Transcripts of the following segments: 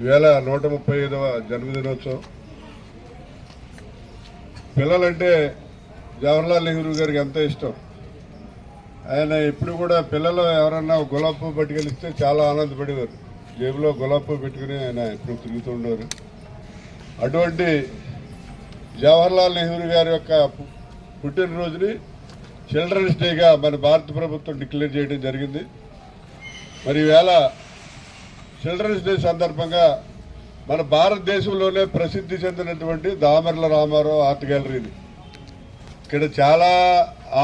ఈవేళ నూట ముప్పై ఐదవ జన్మదినోత్సవం. పిల్లలంటే జవహర్లాల్ నెహ్రూ గారికి ఎంతో ఇష్టం. ఆయన ఎప్పుడు కూడా పిల్లలు ఎవరన్నా గులాబీ పువ్వు పట్టుకెళ్ళిస్తే చాలా ఆనందపడేవారు. జేబులో గులాబీ పువ్వు పెట్టుకుని ఆయన ఎప్పుడు తిరుగుతుండేవారు అటువంటి జవహర్లాల్ నెహ్రూ గారి యొక్క పుట్టినరోజుని చిల్డ్రన్స్ డేగా మన భారత ప్రభుత్వం డిక్లేర్ చేయడం జరిగింది. మరి ఈవేళ చిల్డ్రన్స్ డే సందర్భంగా మన భారతదేశంలోనే ప్రసిద్ధి చెందినటువంటి దామర్ల రామారావు ఆర్ట్ గ్యాలరీని. ఇక్కడ చాలా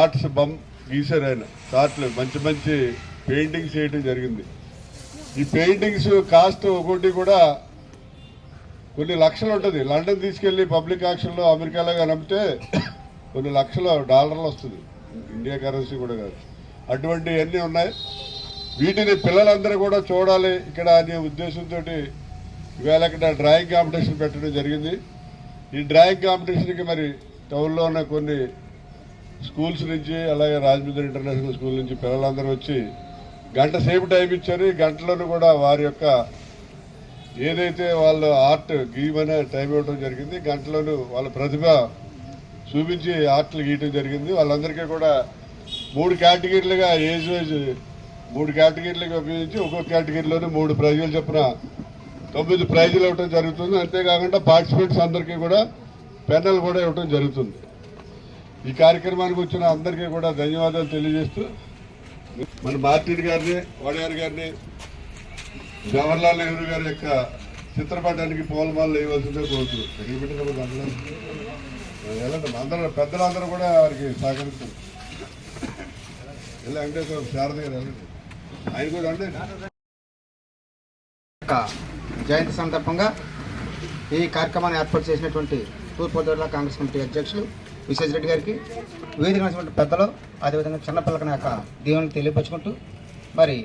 ఆర్ట్స్ బొమ్మ గీశారు ఆయన. చార్ట్లు మంచి మంచి పెయింటింగ్స్ వేయడం జరిగింది. ఈ పెయింటింగ్స్ కాస్ట్ ఒకటి కూడా కొన్ని లక్షలు ఉంటుంది. లండన్ తీసుకెళ్ళి పబ్లిక్ ఆక్షన్లో అమెరికాలో నమ్మితే కొన్ని లక్షల డాలర్లు వస్తుంది. ఇండియా కరెన్సీ కూడా కాదు. అటువంటివన్నీ ఉన్నాయి. వీటిని పిల్లలందరూ కూడా చూడాలి. ఇక్కడ అనే ఉద్దేశంతో ఇవాళ ఇక్కడ డ్రాయింగ్ కాంపిటీషన్ పెట్టడం జరిగింది. ఈ డ్రాయింగ్ కాంపిటీషన్కి మరి టౌన్లో ఉన్న కొన్ని స్కూల్స్ నుంచి అలాగే రాజమండ్రి ఇంటర్నేషనల్ స్కూల్ నుంచి పిల్లలందరూ వచ్చి గంట సేపు టైం ఇచ్చారు. ఈ గంటలను కూడా వారి యొక్క ఏదైతే వాళ్ళు ఆర్ట్ గీయమనే టైం ఇవ్వడం జరిగింది. గంటలను వాళ్ళ ప్రతిభ చూపించి ఆర్ట్లు గీయటం జరిగింది. వాళ్ళందరికీ కూడా మూడు కేటగిరీలుగా ఏజ్ వైజ్ మూడు కేటగిరీలకు ఉపయోగించి ఒక్కొక్క కేటగిరీలోనే మూడు ప్రైజులు చొప్పున తొమ్మిది ప్రైజులు ఇవ్వడం జరుగుతుంది. అంతేకాకుండా పార్టిసిపెంట్స్ అందరికీ కూడా పెన్నలు కూడా ఇవ్వడం జరుగుతుంది. ఈ కార్యక్రమానికి వచ్చిన అందరికీ కూడా ధన్యవాదాలు తెలియజేస్తూ మన మార్టిన్ గారిని వడయార్ గారిని జవహర్లాల్ నెహ్రూ గారి యొక్క చిత్రపటానికి పూలమాలలు వేయవలసిందే కోరుతున్నాను ఎలాంటి అందరూ పెద్దలందరూ కూడా వారికి సహకరిస్తారు ఎలా వెంకటేశ్వర శారద గారు వెళ్ళండి. ఆయన కూడా జయంతి సందర్భంగా ఈ కార్యక్రమాన్ని ఏర్పాటు చేసినటువంటి తూర్పుగోదావరి కాంగ్రెస్ కమిటీ అధ్యక్షులు విశ్వేష్ రెడ్డి గారికి వేదిక ఉన్నటువంటి పెద్దలు అదేవిధంగా చిన్నపిల్లకి యొక్క దీవెనలు తెలియపరుచుకుంటూ మరి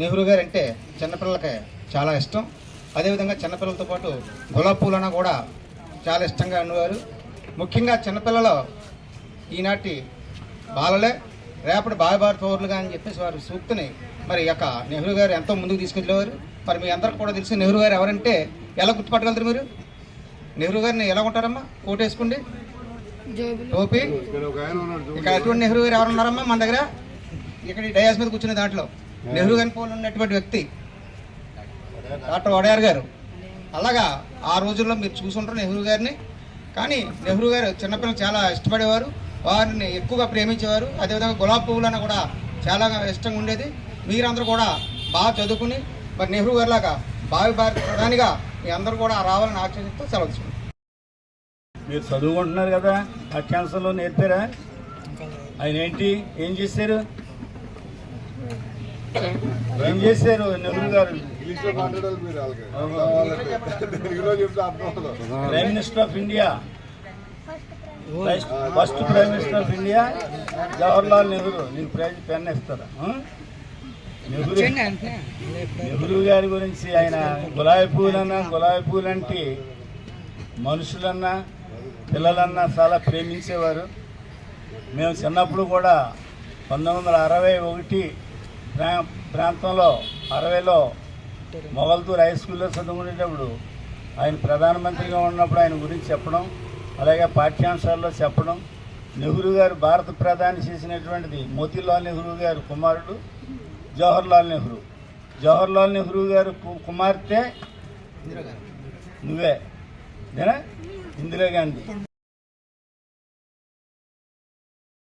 నెహ్రూ గారు అంటే చిన్నపిల్లలకి చాలా ఇష్టం. అదేవిధంగా చిన్నపిల్లలతో పాటు గులాబీ పూలన కూడా చాలా ఇష్టంగా ఉండేవారు ముఖ్యంగా చిన్నపిల్లలు ఈనాటి బాలలే. రేపటి బాలభారత పౌరులుగా అని చెప్పేసి వారి సూక్తిని మరి యొక్క నెహ్రూ గారు ఎంతో ముందుకు తీసుకెళ్ళేవారు. మరి మీ అందరికి కూడా తెలుసు నెహ్రూ గారు ఎవరంటే ఎలా గుర్తుపట్టగలుగుతారు మీరు? నెహ్రూ గారిని ఎలా ఉంటారమ్మా? ఓటేసుకోండి టోపీ. ఇక్కడ అటువంటి నెహ్రూ గారు ఎవరు ఉన్నారమ్మా మన దగ్గర? ఇక్కడ ఈ డయాస్ మీద కూర్చునే దాంట్లో. నెహ్రూ గారిని పోలి ఉన్నటువంటి వ్యక్తి డాక్టర్ వడయార్ గారు. అలాగా ఆ రోజుల్లో మీరు చూసుంటారు నెహ్రూ గారిని. కానీ నెహ్రూ గారు చిన్నపిల్లలు చాలా ఇష్టపడేవారు. వారిని ఎక్కువగా ప్రేమించేవారు. అదేవిధంగా గులాబీ పువ్వులన్న కూడా చాలా ఇష్టంగా ఉండేది. మీరందరూ కూడా బాగా చదువుకుని మరి నెహ్రూ గారిలాగా భావి భారత ప్రధానిగా మీ అందరూ కూడా రావాలని ఆశిస్తూ సెలవు మీరు చదువుకుంటున్నారు కదా పాఠ్యాంశాల్లో నేర్పారా? ఆయన ఏంటి? ఏం చేశారు? ఏం చేశారు నెహ్రూ గారు. Prime minister of India. First prime minister of India Jawaharlal Nehru నీకు ప్రైజ్ పెన్ ఇస్తారా? నెహ్రూ నెహ్రూ గారి గురించి ఆయన గులాబీ పూలన్నా గులాబీ పూలంటే మనుషులన్నా పిల్లలన్నా చాలా ప్రేమించేవారు. మేము చిన్నప్పుడు కూడా పంతొమ్మిది వందల అరవై ఒకటి ప్రా ప్రాంతంలో అరవైలో మొగల్తూరు హై స్కూల్లో చదువుకునేటప్పుడు ఆయన ప్రధానమంత్రిగా ఉన్నప్పుడు ఆయన గురించి చెప్పడం అలాగే పాఠ్యాంశాల్లో చెప్పడం. నెహ్రూ గారు భారత ప్రధాని చేసినటువంటిది మోతీలాల్ నెహ్రూ గారు కుమారుడు జవహర్లాల్ నెహ్రూ. జవహర్లాల్ నెహ్రూ గారు కుమార్తె నువ్వే. నేనా? ఇందిరా గాంధీ.